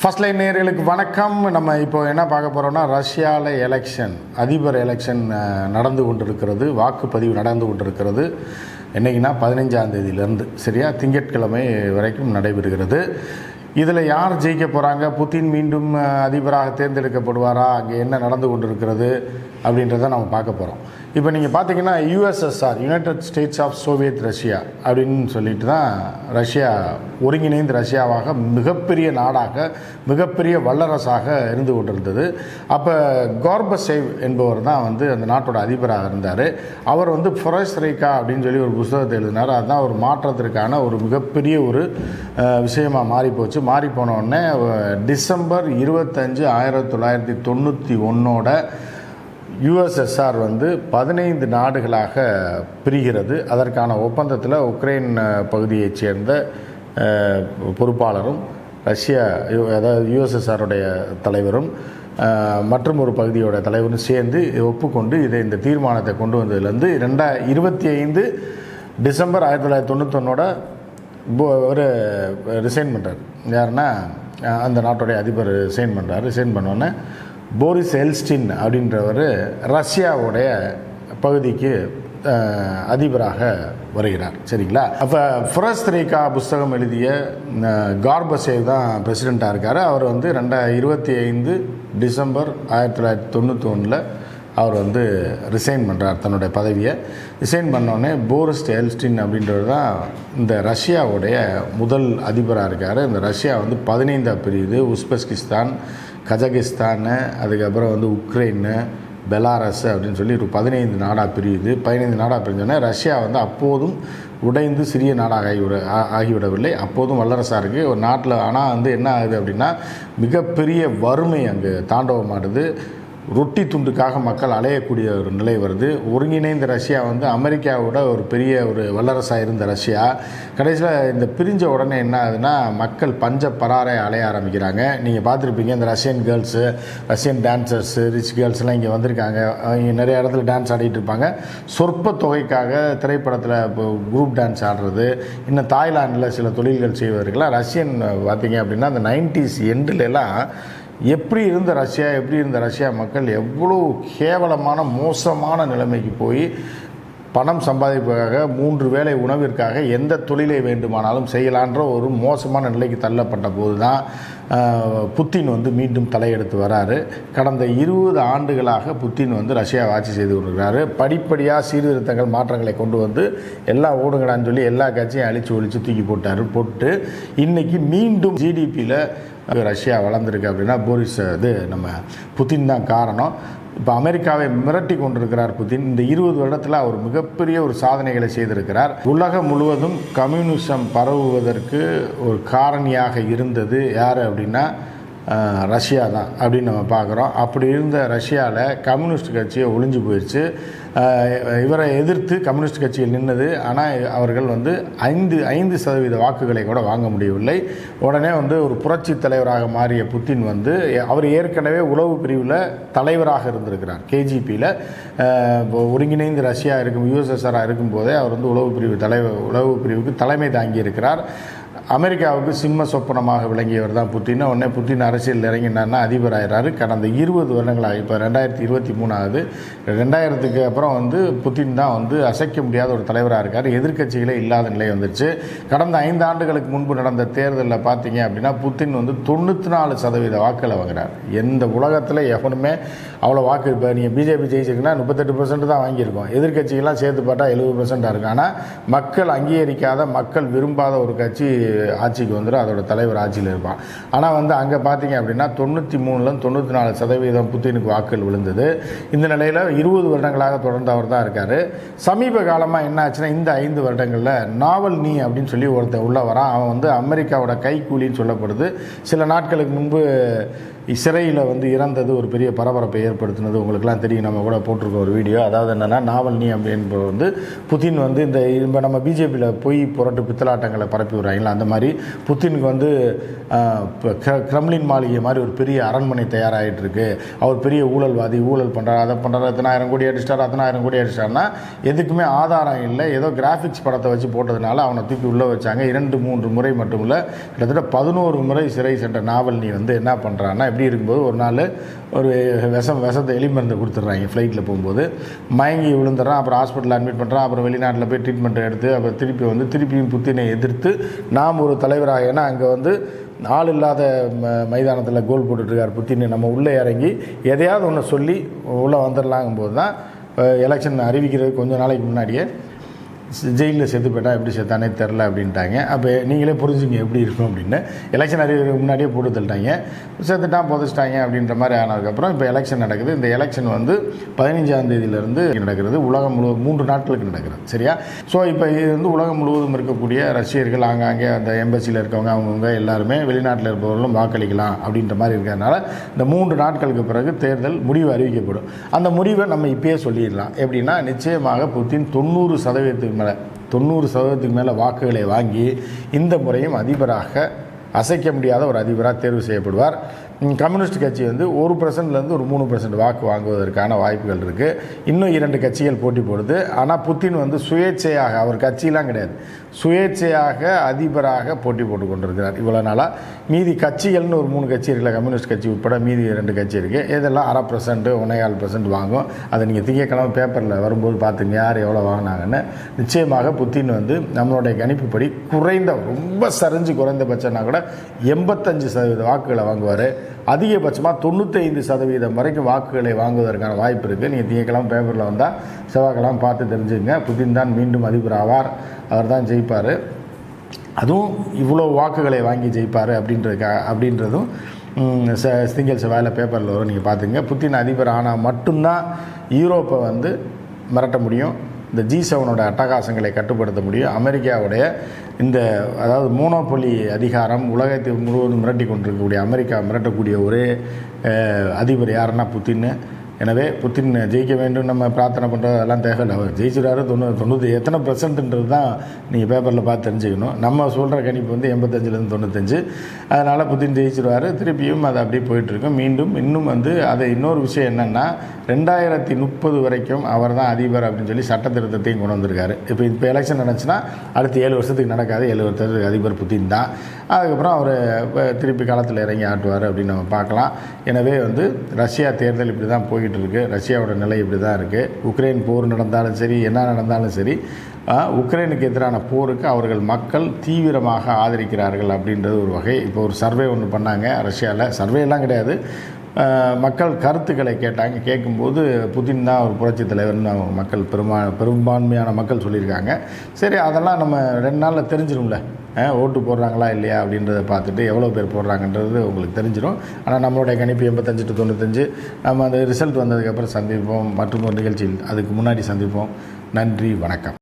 First line நேர்களுக்கு வணக்கம். நம்ம இப்போ என்ன பார்க்க போகிறோம்னா ரஷ்யாவில் எலெக்ஷன் அதிபர் எலெக்ஷன் நடந்து கொண்டிருக்கிறது. வாக்குப்பதிவு நடந்து கொண்டிருக்கிறது. என்னைக்குன்னா பதினஞ்சாம் தேதியிலேருந்து சரியா? திங்கட்கிழமை வரைக்கும் நடைபெறுகிறது. இதில் யார் ஜெயிக்க போகிறாங்க புத்தின் மீண்டும் அதிபராக தேர்ந்தெடுக்கப்படுவாரா? அங்கே என்ன நடந்து கொண்டிருக்கிறது? அப்படின்றத நம்ம பார்க்க போகிறோம் இப்போ நீங்கள் பார்த்தீங்கன்னா USSR united states of Soviet Russia அப்படின்னு சொல்லிட்டு தான் ரஷ்யா ஒருங்கிணைந்த ரஷ்யாவாக மிகப்பெரிய நாடாக மிகப்பெரிய வல்லரசாக இருந்து கொண்டிருந்தது. அப்போ கார்பசேவ் என்பவர் தான் வந்து அந்த நாட்டோட அதிபராக இருந்தார். அவர் வந்து ஃபொரஸ்ரேகா அப்படின்னு சொல்லி ஒரு புஸ்தகத்தை எழுதினார். அதுதான் ஒரு மாற்றத்திற்கான ஒரு மிகப்பெரிய ஒரு விஷயமாக மாறிப்போச்சு. மாறி போச்சு மாறி டிசம்பர் இருபத்தஞ்சு ஆயிரத்தி தொள்ளாயிரத்தி தொண்ணூற்றி ஒன்னோட யுஎஸ்எஸ்ஆர் வந்து பதினைந்து நாடுகளாக பிரிகிறது. அதற்கான ஒப்பந்தத்தில் உக்ரைன் பகுதியைச் சேர்ந்த பொறுப்பாளரும் ரஷ்யா அதாவது யுஎஸ்எஸ்ஆருடைய தலைவரும் மற்றும் ஒரு பகுதியோட தலைவரும் சேர்ந்து இதை ஒப்புக்கொண்டு இதை இந்த தீர்மானத்தை கொண்டு வந்ததுலேருந்து ரெண்டா இருபத்தி ஐந்து டிசம்பர் ஆயிரத்தி தொள்ளாயிரத்தி தொண்ணூத்தொன்னோட ஒரு ரிசைன் பண்ணுறார் யாருன்னா அந்த நாட்டுடைய அதிபர் ரிசைன் பண்ணுறாரு ரிசைன் பண்ணோன்னே போரிஸ் ஹெல்ஸ்டின் அப்படின்றவர் ரஷ்யாவுடைய பகுதிக்கு அதிபராக வருகிறார். சரிங்களா? அப்போ ஃபுரஸ்திரிகா புஸ்தகம் எழுதிய கார்பசேவ் தான் பிரசிடெண்ட்டாக இருக்கார். அவர் வந்து ரெண்டா இருபத்தி ஐந்து டிசம்பர் ஆயிரத்தி தொள்ளாயிரத்தி தொண்ணூற்றி ஒன்றில் அவர் வந்து ரிசைன் பண்ணுறார் தன்னுடைய பதவியை. ரிசைன் பண்ணோடனே போரிஸ் எல்ஸ்டின் அப்படின்றது தான் இந்த ரஷ்யாவுடைய முதல் அதிபராக இருக்கார். இந்த ரஷ்யா வந்து பதினைந்தாக பிரியுது. உஸ்பெஸ்கிஸ்தான் கஜகிஸ்தானு அதுக்கப்புறம் வந்து உக்ரைனு பெலாரஸ் அப்படின்னு சொல்லி ஒரு பதினைந்து நாடாக பிரியுது. பதினைந்து நாடாக பிரிஞ்சோன்னே ரஷ்யா வந்து அப்போதும் உடைந்து சிறிய நாடாக ஆகிவிட ஆ- ஆகிவிடவில்லை. அப்போதும் வல்லரசாக இருக்குது ஒரு நாட்டில் ஆனால் வந்து என்ன ஆகுது அப்படின்னா மிகப்பெரிய வறுமை அங்கே தாண்டவமாடுது. ரொட்டி துண்டுக்காக மக்கள் அலையக்கூடிய ஒரு நிலை வருது. ஒருங்கிணைந்த ரஷ்யா வந்து அமெரிக்காவோட ஒரு பெரிய ஒரு வல்லரசாக இருந்த ரஷ்யா. கடைசியில் இந்த பிரிஞ்ச உடனே என்ன ஆகுதுன்னா மக்கள் பஞ்ச பராரை அலைய ஆரம்பிக்கிறாங்க. நீங்கள் பார்த்துருப்பீங்க இந்த Russian girls Russian dancers rich கேர்ள்ஸ்லாம் இங்கே வந்திருக்காங்க. இங்கே நிறைய இடத்துல டான்ஸ் ஆடிட்டு இருப்பாங்க. சொற்ப தொகைக்காக திரைப்படத்தில் இப்போ குரூப் டான்ஸ் ஆடுறது. இன்னும் தாய்லாந்தில் சில தொழில்கள் செய்வதற்கெல்லாம் ரஷ்யன் பார்த்தீங்க அப்படின்னா அந்த நைன்டிஸ் எண்டுலலாம் எப்படி இருந்த ரஷ்யா எப்படி இருந்த ரஷ்யா மக்கள் எவ்வளோ கேவலமான மோசமான நிலைமைக்கு போய் பணம் சம்பாதிப்பதற்காக மூன்று வேளை உணவிற்காக எந்த தொழிலை வேண்டுமானாலும் செய்யலான்ற ஒரு மோசமான நிலைக்கு தள்ளப்பட்ட போது தான் புத்தின் வந்து மீண்டும் தலையெடுத்து வராரு. கடந்த இருபது ஆண்டுகளாக புத்தின் வந்து ரஷ்யாவை ஆட்சி செய்து கொண்டிருக்கிறாரு. படிப்படியாக சீர்திருத்தங்கள் மாற்றங்களை கொண்டு வந்து எல்லாம் ஓடுங்கடான்னு சொல்லி எல்லா கட்சியும் அழிச்சு ஒழிச்சு தூக்கி போட்டார் போட்டு இன்றைக்கி மீண்டும் ஜிடிபியில் ரஷ்யா வளர்ந்துருக்கு அப்படின்னா போரிஸ் இது நம்ம புத்தின் தான் காரணம். இப்போ அமெரிக்காவை மிரட்டி கொண்டிருக்கிறார் புதின். இந்த இருபது வருடத்தில் அவர் மிகப்பெரிய ஒரு சாதனைகளை செய்திருக்கிறார். உலகம் முழுவதும் கம்யூனிசம் பரவுவதற்கு ஒரு காரணியாக இருந்தது யார் அப்படின்னா ரஷ்யா தான் அப்படின்னு நம்ம பார்க்குறோம். அப்படி இருந்த ரஷ்யாவில் கம்யூனிஸ்ட் கட்சியை ஒளிஞ்சு போயிடுச்சு. இவரை எதிர்த்து கம்யூனிஸ்ட் கட்சியில் நின்னது. ஆனால் அவர்கள் வந்து ஐந்து ஐந்து சதவீத வாக்குகளை கூட வாங்க முடியவில்லை. உடனே வந்து ஒரு புரட்சி தலைவராக மாறிய புத்தின் வந்து அவர் ஏற்கனவே உளவு பிரிவில் தலைவராக இருந்திருக்கிறார். கேஜிபியில் ஒருங்கிணைந்து ரஷ்யா இருக்கும் யூஎஸ்எஸ்ஆராக இருக்கும்போதே அவர் வந்து உளவு பிரிவு தலைவர் உளவு பிரிவுக்கு தலைமை தாங்கியிருக்கிறார். அமெரிக்காவுக்கு சிம்ம சொப்பனமாக விளங்கியவர் தான் புத்தின் உடனே புத்தின் அரசியல் இறங்கினார்னா அதிபர் ஆயிடுறாரு கடந்த இருபது வருடங்களாக இப்போ ரெண்டாயிரத்தி இருபத்தி மூணாவது ரெண்டாயிரத்துக்கு அப்புறம் வந்து புத்தின் தான் வந்து அசைக்க முடியாத ஒரு தலைவராக இருக்கார். எதிர்க்கட்சிகளே இல்லாத நிலை வந்துருச்சு. கடந்த ஐந்து ஆண்டுகளுக்கு முன்பு நடந்த தேர்தலில் பார்த்தீங்க அப்படின்னா புத்தின் வந்து தொண்ணூற்றி நாலு சதவீத வாக்குகளை வாங்குறார். எந்த உலகத்தில் எவனுமே அவ்வளோ வாக்கு இப்போ நீங்கள் பிஜேபி ஜெயிச்சிருக்குன்னா முப்பத்தெட்டு பர்சன்ட் தான் வாங்கியிருக்கோம். எதிர்கட்சிகள்லாம் சேர்த்து பார்த்தா எழுபது பர்சன்டாக இருக்கும். ஆனால் மக்கள் அங்கீகரிக்காத மக்கள் விரும்பாத ஒரு கட்சி ஆட்சிக்கு வந்துடும் அதோட தலைவர் ஆட்சியில் இருப்பான். ஆனால் வந்து அங்கே பார்த்தீங்க அப்படின்னா தொண்ணூற்றி மூணுலேருந்து தொண்ணூற்றி நாலு சதவீதம் புத்தினுக்கு வாக்குகள் விழுந்தது. இந்த நிலையில் இருபது வருடங்களாக தொடர்ந்து அவர் தான் இருக்கார். சமீப காலமாக என்ன ஆச்சுன்னா இந்த ஐந்து வருடங்களில் நாவல் நீ அப்படின்னு சொல்லி ஒருத்தன் உள்ள வரான். அவன் வந்து அமெரிக்காவோட கைக்கூலின்னு சொல்லப்படுது. சில நாட்களுக்கு முன்பு சிறையில் வந்து இறந்தது ஒரு பெரிய பரபரப்பை ஏற்படுத்தினது. உங்களுக்குலாம் தெரியும். நம்ம கூட போட்டிருக்கோம் ஒரு வீடியோ. அதாவது என்னென்னா நாவல்னி அப்படின்ற வந்து புதின் வந்து இந்த இப்போ நம்ம பிஜேபியில் பொய் புரட்டு பித்தலாட்டங்களை பரப்பி விடுறாங்களா? அந்த மாதிரி புத்தினுக்கு வந்து கிரம்லின் மாளிகை மாதிரி ஒரு பெரிய அரண்மனை தயாராகிட்டு இருக்கு அவர் பெரிய ஊழல்வாதி ஊழல் பண்ணுறாரு அதை பண்ணுறாரு எத்தனாயிரம் கோடி அடிச்சிட்டார். அத்தனாயிரம் கோடி அடிச்சிட்டாருன்னா எதுக்குமே ஆதாரம் இல்லை. ஏதோ கிராஃபிக்ஸ் படத்தை வச்சு போட்டதுனால அவனை தூக்கி உள்ளே வச்சாங்க. இரண்டு மூன்று முறை மட்டும் இல்லை கிட்டத்தட்ட பதினோரு முறை சிறை சென்ற நாவல்னி வந்து என்ன பண்ணுறான்னா அப்படி இருக்கும்போது ஒரு நாள் ஒரு விஷம் விஷத்தை எலி மருந்து கொடுத்துட்றாங்க ஃப்ளைட்டில் போகும்போது. மயங்கி விழுந்துடுறான் அப்புறம் ஹாஸ்பிட்டலில் அட்மிட் பண்ணுறான் அப்புறம் வெளிநாட்டில் போய் ட்ரீட்மெண்ட் எடுத்து அப்புறம் திருப்பி வந்து திருப்பியும் புத்தினை எதிர்த்து நாம் ஒரு தலைவராக ஏன்னா அங்கே வந்து ஆள் இல்லாத ம மைதானத்தில் கோல் போட்டுட்ருக்கார் புத்தினை. நம்ம உள்ளே இறங்கி எதையாவது ஒன்று சொல்லி உள்ளே வந்துடலாங்கும்போது தான் எலெக்ஷன் அறிவிக்கிறது கொஞ்சம் நாளைக்கு முன்னாடியே ஜெயிலில் செத்து போயிட்டா எப்படி செத்தானே தெரில அப்படின்ட்டாங்க. அப்போ நீங்களே புரிஞ்சுங்க எப்படி இருக்கும் அப்படின்னு. எலெக்ஷன் அறிவிக்க முன்னாடியே போட்டு தள்ளிட்டாங்க. செத்துட்டான் புதைச்சிட்டாங்க அப்படின்ற மாதிரி ஆனதுக்கப்புறம் இப்போ எலெக்ஷன் நடக்குது. இந்த எலெக்ஷன் வந்து பதினஞ்சாம் தேதியிலேருந்து நடக்கிறது. உலகம் முழு மூன்று நாட்களுக்கு நடக்கிறது. சரியா? ஸோ இப்போ இது வந்து உலகம் முழுவதும் இருக்கக்கூடிய ரஷ்யர்கள் ஆங்காங்கே அந்த எம்பசியில் இருக்கவங்க அவங்கவுங்க எல்லாருமே வெளிநாட்டில் இருப்பவர்களும் வாக்களிக்கலாம் அப்படின்ற மாதிரி இருக்கிறதுனால இந்த மூன்று நாட்களுக்கு பிறகு தேர்தல் முடிவு அறிவிக்கப்படும். அந்த முடிவை நம்ம இப்பயே சொல்லிடலாம். எப்படின்னா நிச்சயமாக புத்தின் தொண்ணூறு சதவீதத்துக்கு மேலே தொண்ணூறு சதவீதத்துக்கு மேலே வாக்குகளை வாங்கி இந்த முறையும் அதிபராக அசைக்க முடியாத ஒரு அதிபராக தேர்வு செய்யப்படுவார். கம்யூனிஸ்ட் கட்சி வந்து ஒரு பர்சன்ட்லேருந்து ஒரு மூணு பர்சன்ட் வாக்கு வாங்குவதற்கான வாய்ப்புகள் இருக்குது இன்னும் இரண்டு கட்சிகள் போட்டி போடுது. ஆனால் புத்தின் வந்து சுயேட்சையாக அவர் கட்சியெலாம் கிடையாது. சுயேட்சையாக அதிபராக போட்டி போட்டு கொண்டிருக்கிறார் இவ்வளோ நாளாக மீதி கட்சிகள்னு ஒரு மூணு கட்சி இருக்குல்ல கம்யூனிஸ்ட் கட்சி உட்பட மீதி ரெண்டு கட்சி இருக்குது இதெல்லாம் அரை பர்சன்ட்டு ஒன்னேகால் பர்சன்ட் வாங்கும். அதை நீங்கள் திங்கக்கிழமை பேப்பரில் வரும்போது பார்த்துங்க யார் எவ்வளோ வாங்கினாங்கன்னு நிச்சயமாக புத்தின் வந்து நம்மளுடைய கணிப்புப்படி குறைந்த ரொம்ப சரிஞ்சு குறைந்தபட்சம்னா கூட எண்பத்தஞ்சு சதவீத வாக்குகளை வாங்குவார். அதிகபட்சமாக தொண்ணூத்தைந்து சதவீதம் வரைக்கும் வாக்குகளை வாங்குவதற்கான வாய்ப்பு இருக்குது நீங்கள் திங்கக்கிழமை பேப்பரில் வந்தால் செவ்வாய்க்கிழமை பார்த்து தெரிஞ்சுங்க புதின் தான் மீண்டும் அதிபர் ஆவார். அவர் தான் ஜெயிப்பார். அதுவும் இவ்வளோ வாக்குகளை வாங்கி ஜெயிப்பார் அப்படின்றதுக்கா அப்படின்றதும் ச திங்கள் செவ்வாயில் பேப்பரில் வரும் நீங்கள் பார்த்துங்க புத்தின் அதிபர் ஆனால் மட்டும்தான் யூரோப்பை வந்து மிரட்ட முடியும். இந்த ஜி செவனோட அட்டகாசங்களை கட்டுப்படுத்த முடியும். அமெரிக்காவுடைய இந்த அதாவது மூனோபொலி அதிகாரம் உலகத்தை முழுவதும் மிரட்டி கொண்டிருக்கக்கூடிய அமெரிக்கா மிரட்டக்கூடிய ஒரே அதிபர் யாருன்னா புத்தின்னு எனவே புத்தின் ஜெயிக்க வேண்டும் நம்ம பிரார்த்தனை பண்ணுறது அதெல்லாம் தேவையில்லை. அவர் ஜெயிச்சிடாரு தொண்ணூறு தொண்ணூற்றி எத்தனை பர்சன்ட்ன்றது தான் நீங்கள் பேப்பரில் பார்த்து தெரிஞ்சுக்கணும். நம்ம சொல்கிற கணிப்பு வந்து எண்பத்தஞ்சிலேருந்து தொண்ணூத்தஞ்சு. அதனால் புத்தின் ஜெயிச்சிடுவார் திருப்பியும் அது அப்படியே போயிட்டுருக்கும் மீண்டும் இன்னும் வந்து அது இன்னொரு விஷயம் என்னென்னா ரெண்டாயிரத்தி முப்பது வரைக்கும் அவர் தான் அதிபர் அப்படின்னு சொல்லி சட்ட திருத்தத்தையும் கொண்டு வந்திருக்காரு. இப்போ இப்போ எலெக்ஷன் நடந்துச்சுன்னா அடுத்த ஏழு வருஷத்துக்கு நடக்காது ஏழு வருஷத்துக்கு அதிபர் புத்தின் தான். அதுக்கப்புறம் அவர் திருப்பி காலத்தில் இறங்கி ஆட்டுவார் அப்படின்னு நம்ம பார்க்கலாம். எனவே வந்து ரஷ்யா தேர்தல் இப்படி தான் போய்கிட்டு இருக்கு ரஷ்யாவோட நிலை இப்படி தான் இருக்குது உக்ரைன் போர் நடந்தாலும் சரி என்ன நடந்தாலும் சரி உக்ரைனுக்கு எதிரான போருக்கு அவர்கள் மக்கள் தீவிரமாக ஆதரிக்கிறார்கள் அப்படின்றது ஒரு வகை. இப்போ ஒரு சர்வே ஒன்று பண்ணாங்க ரஷ்யாவில் சர்வேலாம் கிடையாது. மக்கள் கருத்துக்களை கேட்டாங்க. கேட்கும்போது புதின் தான் ஒரு புரட்சி தலைவர்னு அவங்க மக்கள் பெருமா பெரும்பான்மையான மக்கள் சொல்லியிருக்காங்க. சரி அதெல்லாம் நம்ம ரெண்டு நாளில் தெரிஞ்சிடும்ல ஓட்டு போடுறாங்களா இல்லையா அப்படின்றத பார்த்துட்டு எவ்வளோ பேர் போடுறாங்கன்றது உங்களுக்கு தெரிஞ்சிடும் ஆனால் நம்மளுடைய கணிப்பு எண்பத்தஞ்சு டு தொண்ணூத்தஞ்சு. நம்ம அந்த ரிசல்ட் வந்ததுக்கப்புறம் சந்திப்போம். மற்றும் ஒரு நிகழ்ச்சியில் அதுக்கு முன்னாடி சந்திப்போம். நன்றி வணக்கம்.